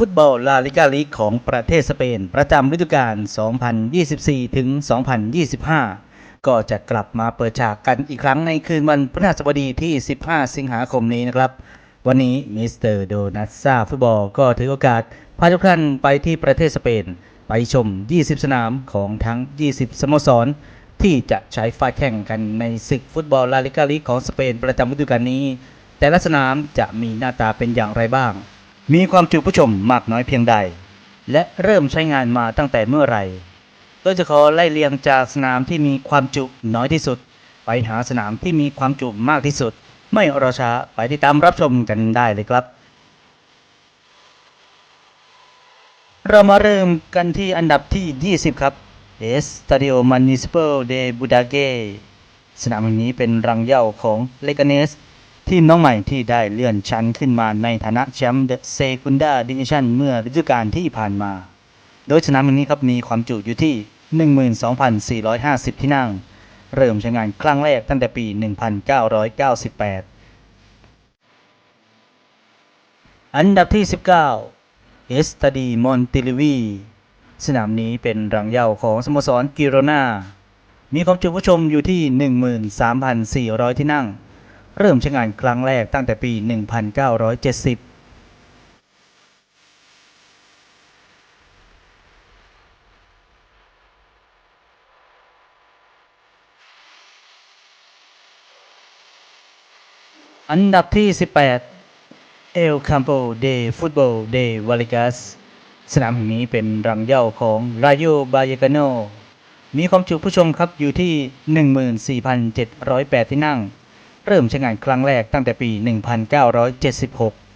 ฟุตบอลลาลิกาลีกของประเทศสเปน ประจำฤดูกาล 2024 ถึง 2025 ก็จะกลับมาเปิดฉากกันอีกครั้งในคืนวันพฤหัสบดีที่ 15 สิงหาคมนี้นะครับ วันนี้มิสเตอร์โดนัทซาฟุตบอลก็ถือโอกาส พาทุกท่านไปที่ประเทศสเปน ไปชม 20 สนามของทั้ง 20 สโมสร ที่จะใช้ฟาดแข่งกันในศึกฟุตบอลลาลิกาลีกของสเปนประจำฤดูกาลนี้ แต่ละสนามจะมีหน้าตาเป็นอย่างไรบ้าง มีความจุผู้ชมมากน้อยเพียงใด และเริ่มใช้งานมาตั้งแต่เมื่อไหร่โดยจะขอไล่เรียงจากสนามที่มีความจุน้อยที่สุด ไปหาสนามที่มีความจุมากที่สุด ไม่รอช้าไปติดตามรับชมกันได้เลยครับ เรามาเริ่มกันที่อันดับที่ 20 ครับ Estadio Municipal de Budague สนามแห่งนี้เป็นรังเหย้าของเลกาเนส ทีมน้องใหม่ที่ได้เลื่อนชั้นขึ้นมาในฐานะแชมป์เดอะเซกุนดาดิวิชั่นเมื่อฤดูกาลที่ผ่านมา โดยสนามแห่งนี้ครับมีความจุอยู่ที่ 12,450 ที่นั่ง เริ่มใช้งานครั้งแรกตั้งแต่ปี 1998 อันดับที่ 19 เอสตาดีมอนติลิวี สนามนี้เป็นรังเหย้าของสโมสรกิโรนามีความจุผู้ชมอยู่ที่ 13,400 ที่นั่ง เริ่มใช้งานครั้งแรกตั้งแต่ปี 1970อันดับที่ 18 เอลคัมโปเดฟุตบอลเดวาลิกัส สนามแห่งนี้เป็นรังเหย้าของร a โยบายกาโน มีความจุผู้ชมครับอยู่ที่ 14,708 ที่นั่ง เริ่มใช้งานครั้งแรกตั้งแต่ปี 1976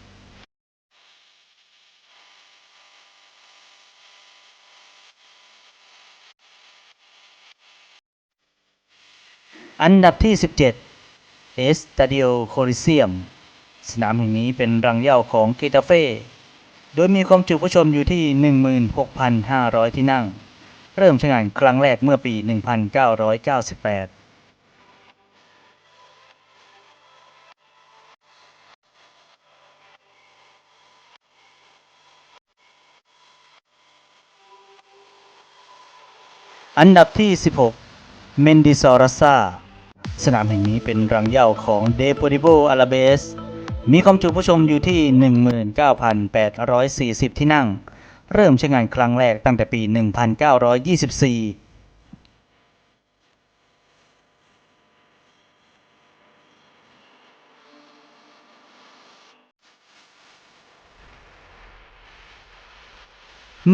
อันดับที่ 17 เอสตาดิโอโคลิเซียม สนามแห่งนี้เป็นรังเหย้าของเกตาเฟ่ โดยมีความจุผู้ชมอยู่ที่ 16,500 ที่นั่ง เริ่มใช้งานครั้งแรกเมื่อปี 1998อันดับที่ 16 เมนดิซอรัสซาสนามแห่งนี้เป็นรังเหย้าของเดโปดิโบอาราเบส มีความจุผู้ชมอยู่ที่ 19,840 ที่นั่ง เริ่มใช้งานครั้งแรกตั้งแต่ปี 1924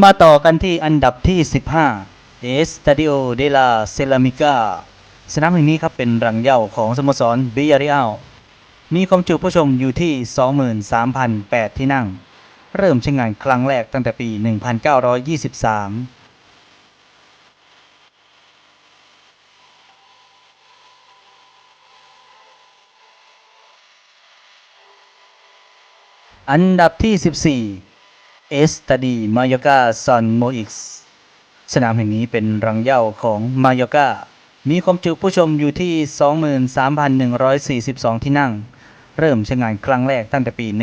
มาต่อกันที่อันดับที่ 15 Estadio de la Ceramica สนามแห่งนี้ครับเป็นรังเหย้าของสโมสรบิยาริอัล มีความจุผู้ชมอยู่ที่ 23,008 ที่นั่ง เริ่มใช้งานครั้งแรกตั้งแต่ปี 1923อันดับที่ 14 เอสตาดีมายกาซอนโมอิกส์สนามแห่งนี้เป็นรังเย้าของมายกามีความจุผู้ชมอยู่ที่ 23,142 ที่นั่ง เริ่มใช้งานครั้งแรกตั้งแต่ปี 1999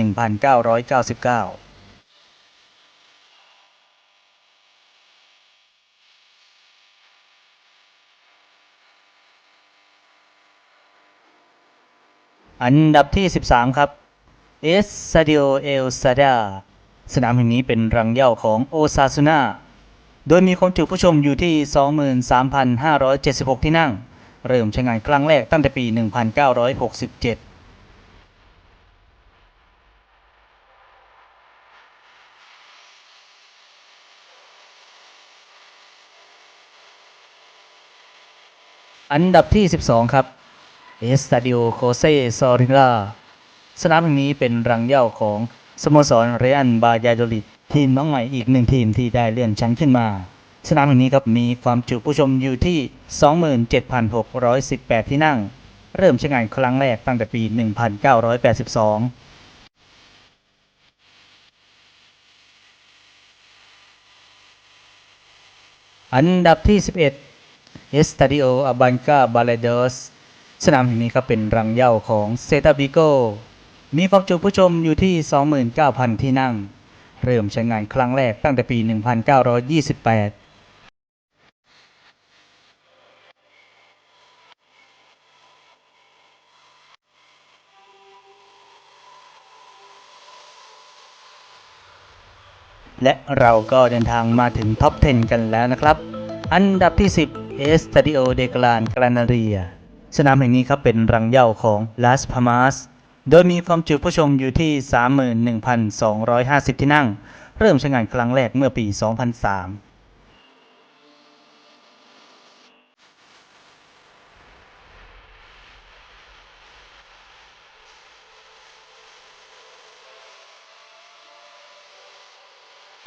อันดับที่ 13 ครับเอสซาดิโอเอลซาดาสนามแห่งนี้เป็นรังเหย้าของโอซาซูนาโดยมีความจุผู้ชมอยู่ที่ 23,576 ที่นั่ง เริ่มใช้งานครั้งแรกตั้งแต่ปี 1967 อันดับที่ 12 ครับเอสตาดิโอโคเซซอริลาสนามแห่งนี้เป็นรังเย้าของสโมสรเรอันบายาโดลิดทีมน้องใหม่อีกหนึ่งทีมที่ได้เลื่อนชั้นขึ้นมา สนามแห่งนี้ครับมีความจุผู้ชมอยู่ที่ 27,618 ที่นั่ง เริ่มใช้งานครั้งแรกตั้งแต่ปี 1982อันดับที่ 11 เอสตาดิโออาบันกาบาเลเดสสนามแห่งนี้ครับเป็นรังเหย้าของเซตาบิโกมีความจุผู้ชมอยู่ที่ 29,000 ที่นั่ง เริ่มใช้งานครั้งแรกตั้งแต่ปี 1928และเราก็เดินทางมาถึงท็อป 10 กันแล้วนะครับ อันดับที่ 10 เอสตาดิโอเดกลานกรานาเรีย สนามแห่งนี้ครับเป็นรังเหย้าของลาสพามาสโดยมีความจุผู้ชมอยู่ที่ 31,250 ที่นั่ง เริ่มใช้งานครั้งแรกเมื่อปี 2003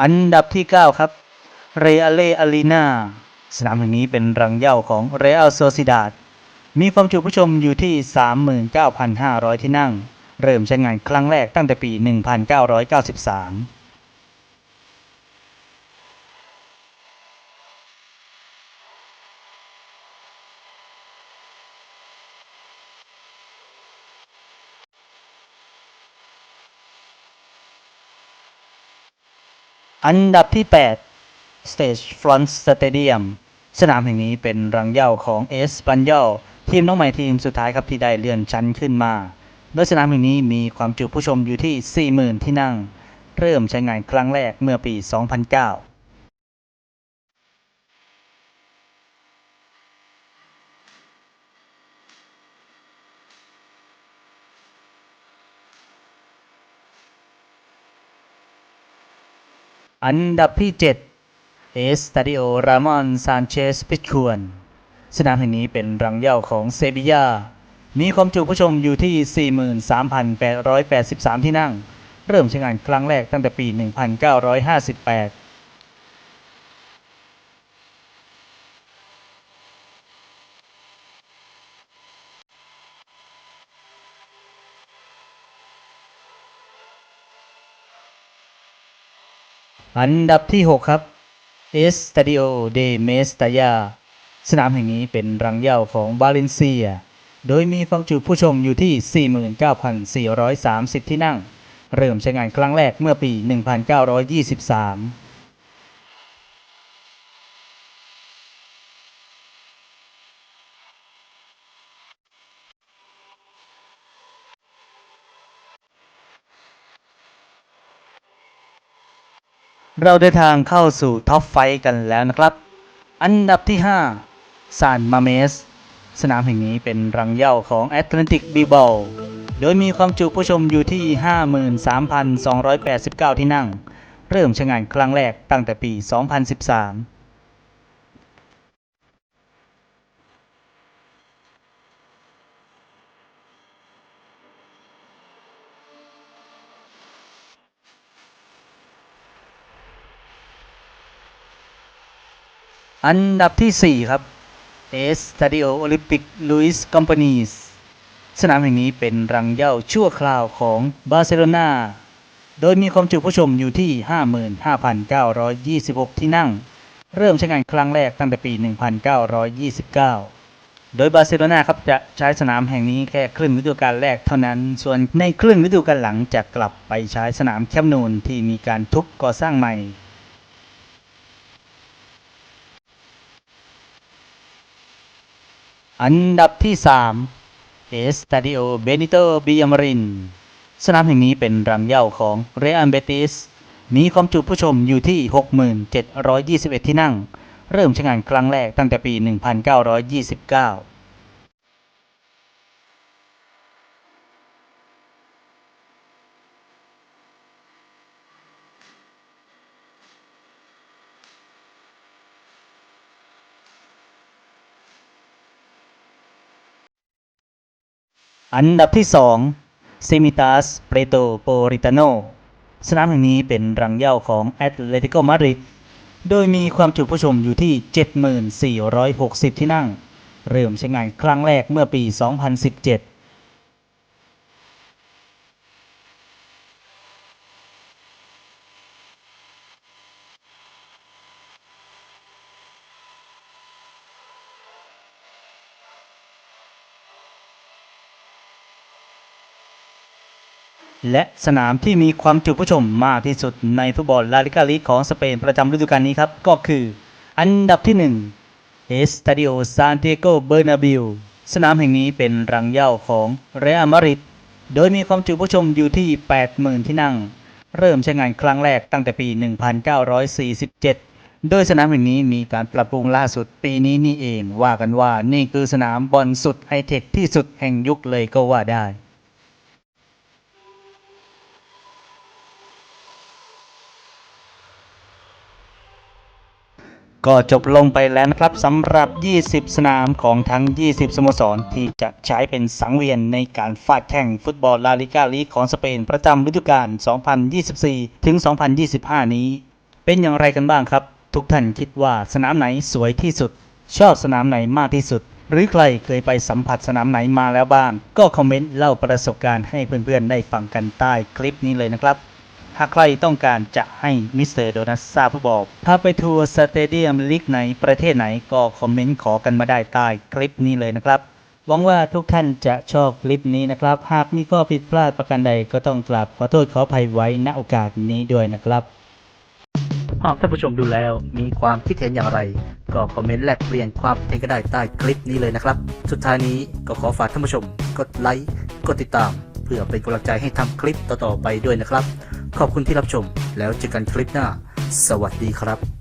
อันดับที่ 9 ครับ เรอัลเลอารีนา สนามแห่งนี้เป็นรังเย้าของเรอัลโซซิดาดมีความจุผู้ชมอยู่ที่ 39,500 ที่นั่ง เริ่มใช้งานครั้งแรกตั้งแต่ปี 1993อันดับที่ 8 Stage Front Stadium สนามแห่งนี้เป็นรังเหย้าของเอสปันยอลทีมน้องใหม่ทีมสุดท้ายครับที่ได้เลื่อนชั้นขึ้นมา โดยสนามแห่งนี้มีความจุผู้ชมอยู่ที่ 40,000 ที่นั่ง เริ่มใช้งานครั้งแรกเมื่อปี 2009อันดับที่ 7 เอสตาดิโอรามอนซานเชสปิควนสนามแห่งนี้เป็นรังเหย้าของเซบียามีความจุผู้ชมอยู่ที่ 43,883 ที่นั่ง เริ่มใช้งานครั้งแรกตั้งแต่ปี 1958อันดับที่ 6 ครับ Estadio de Mestalla สนามแห่งนี้เป็นรังเหย้าของบาเลนเซีย โดยมีฟังจุผู้ชมอยู่ที่ 49,430 ที่นั่ง เริ่มใช้งานครั้งแรกเมื่อปี 1923 เราได้ทางเข้าสู่ท็อปไฟว์กันแล้วนะครับ อันดับที่ 5 ซานมาเมส สนามแห่งนี้เป็นรังเย่าของแอตแลนติกบีบอลโดยมีความจุผู้ชมอยู่ที่ 53,289 ที่นั่ง เริ่มใช้งานครั้งแรกตั้งแต่ปี 2013 อันดับที่ 4 ครับเอสตาดิโอโอลิมปิกลุยส์คอมพานีสสนามแห่งนี้เป็นรังเย้าชั่วคราวของบาร์เซโลนาโดยมีความจุผู้ชมอยู่ที่ 55,926 ที่นั่ง เริ่มใช้งานครั้งแรกตั้งแต่ปี 1929 โดยบาร์เซโลนาครับจะใช้สนามแห่งนี้แค่ครึ่งฤดูกาลแรกเท่านั้น ส่วนในครึ่งฤดูกาลหลังจะกลับไปใช้สนามแคมนูนที่มีการทุบก่อสร้างใหม่ อันดับที่3เอสตาดิโอเบนิโตบิยามรินสนามแห่งนี้เป็นรังเย่าของเรอัลเบติส มีความจุผู้ชมอยู่ที่ 6721 ที่นั่ง เริ่มใช้งานครั้งแรกตั้งแต่ปี 1929 อันดับที่2ซิมิตาสเปรโตโปริตาโนสนามแห่งนี้เป็นรังเย่าของแอตเลติโกมาดริดโดยมีความจุผู้ชมอยู่ที่ 7460 ที่นั่ง เริ่มใช้งานครั้งแรกเมื่อปี 2017 และสนามที่มีความจุผู้ชมมากที่สุดในฟุตบอลลาลิกาลีกของสเปนประจำฤดูกาลนี้ครับ ก็คือ อันดับที่1เอสตาดิโอซานเตโกเบอร์นาบิลสนามแห่งนี้เป็นรังเย้าของเรอัลมาดริดโดยมีความจุผู้ชมอยู่ที่ 80,000 ที่นั่ง เริ่มใช้งานครั้งแรกตั้งแต่ปี 1947 โดยสนามแห่งนี้มีการปรับปรุงล่าสุดปีนี้นี่เอง ว่ากันว่านี่คือสนามบอลสุดไฮเทคที่สุดแห่งยุคเลยก็ว่าได้ ก็จบลงไปแล้วนะครับสำหรับ 20 สนามของทั้ง 20 สโมสร ที่จะใช้เป็นสังเวียนในการฟาดแข่งฟุตบอลลาลิกาลีกของสเปน ประจำฤดูกาล 2024 ถึง 2025 นี้ เป็นอย่างไรกันบ้างครับ ทุกท่านคิดว่าสนามไหนสวยที่สุด ชอบสนามไหนมากที่สุด หรือใครเคยไปสัมผัสสนามไหนมาแล้วบ้าง ก็คอมเมนต์เล่าประสบการณ์ให้เพื่อนๆได้ฟังกันใต้คลิปนี้เลยนะครับ หากใครต้องการจะให้มิสเตอร์โดนัสทราบผู้บอกพาไปทัวร์สเตเดียมลีกไหนประเทศไหนก็คอมเมนต์ขอกันมาได้ใต้คลิปนี้เลยนะครับ หวังว่าทุกท่านจะชอบคลิปนี้นะครับ หากมีข้อผิดพลาดประการใดก็ต้องกราบขอโทษขออภัยไว้ณโอกาสนี้ด้วยนะครับ หากท่านผู้ชมดูแล้วมีความคิดเห็นอย่างไร ก็คอมเมนต์แลกเปลี่ยนความเห็นก็ได้ใต้คลิปนี้เลยนะครับ สุดท้ายนี้ก็ขอฝากท่านผู้ชมกดไลค์กดติดตาม เพื่อเป็นกำลังใจให้ทำคลิปต่อๆไปด้วยนะครับ ขอบคุณที่รับชม แล้วเจอกันคลิปหน้า สวัสดีครับ